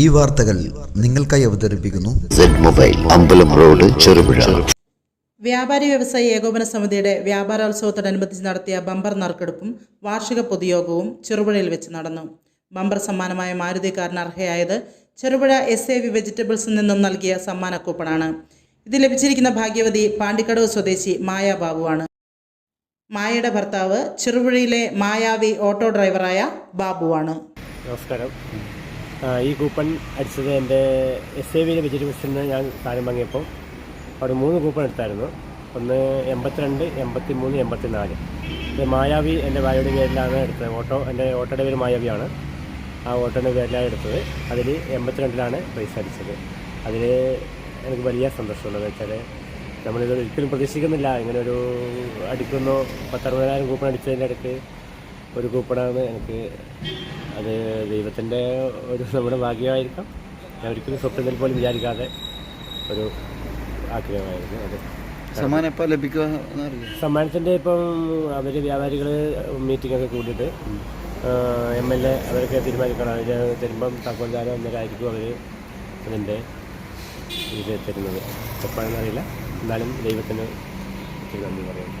ഈ വാർത്തകൾ നിങ്ങൾക്കായി അവതരിപ്പിക്കുന്നു. മൊബൈൽ അമ്പലം റോഡ് ചെറുപുഴ. വ്യാപാരി വ്യവസായി ഏകോപന സമിതിയുടെ വ്യാപാരോത്സവത്തോടനുബന്ധിച്ച് നടത്തിയ ബമ്പർ നറുക്കെടുപ്പും വാർഷിക പൊതുയോഗവും ചെറുപുഴയിൽ വെച്ച് നടന്നു. ബമ്പർ സമ്മാനമായ മാരുതി കാറിന് അർഹയായത് ചെറുപുഴ എസ് എ വി വെജിറ്റബിൾസിൽ നിന്നും നൽകിയ സമ്മാന കൂപ്പണാണ്. ഇത് ലഭിച്ചിരിക്കുന്ന ഭാഗ്യവതി പാണ്ടിക്കടവ് സ്വദേശി മായ ബാബുവാണ് മായയുടെ ഭർത്താവ് ചെറുപുഴയിലെ മായാവി ഓട്ടോ ഡ്രൈവറായ ബാബുവാണ് നമസ്കാരം. ഈ കൂപ്പൺ അടിച്ചത് എന്റെ എസ് എ വിയിലെ വെജിറ്റബിൾസിൽ നിന്ന് ഞാൻ സാധനം വാങ്ങിയപ്പോൾ അവിടെ മൂന്ന് കൂപ്പൺ എടുത്തായിരുന്നു. ഒന്ന് എൺപത്തിരണ്ട് എൺപത്തി മൂന്ന് എൺപത്തി നാല് ഇത് മായാവി എന്റെ ഭാര്യയുടെ പേരിലാണ് എടുത്തത്. ഓട്ടോ എന്റെ ഓട്ടോയുടെ പേര് മായാവിയാണ്. ആ ഓട്ടോയുടെ പേരിലാണ് എടുത്തത്. അതിൽ എൺപത്തിരണ്ടിലാണ് പൈസ അടിച്ചത്. അതിൽ എനിക്ക് വലിയ സന്തോഷമുള്ളത് വെച്ചാൽ നമ്മളിത് ഒരിക്കലും പ്രതീക്ഷിക്കുന്നില്ല. ഇങ്ങനെ ഒരു അടിക്കുന്നു. പത്തറുപതിനായിരം കൂപ്പൺ അടിച്ചതിന്റെ ഇടയ്ക്ക് ഒരു കൂപ്പണാണ്. എനിക്ക് അത് ദൈവത്തിന്റെ ഒരു നമ്മുടെ ഭാഗ്യമായിരിക്കാം. ഞാൻ ഒരിക്കലും സ്വപ്നത്തിൽ പോലും വിചാരിക്കാതെ ഒരു ആഗ്രഹമായിരുന്നു. അത് സമ്മാനം എപ്പോൾ ലഭിക്കുക സമ്മാനത്തിന്റെ ഇപ്പം അവർ വ്യാപാരികൾ മീറ്റിംഗ് ഒക്കെ കൂടിയിട്ട് എം എൽ എ അവരൊക്കെ തീരുമാനിക്കണം. അവർ തരുമ്പം തക്കോൽദാരം എന്നൊരായിരിക്കും അവർ അതിന്റെ ഇത് തരുന്നത്. എപ്പോഴെന്നറിയില്ല എന്നാലും ദൈവത്തിന് നന്ദി പറയുന്നു.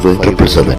triple seven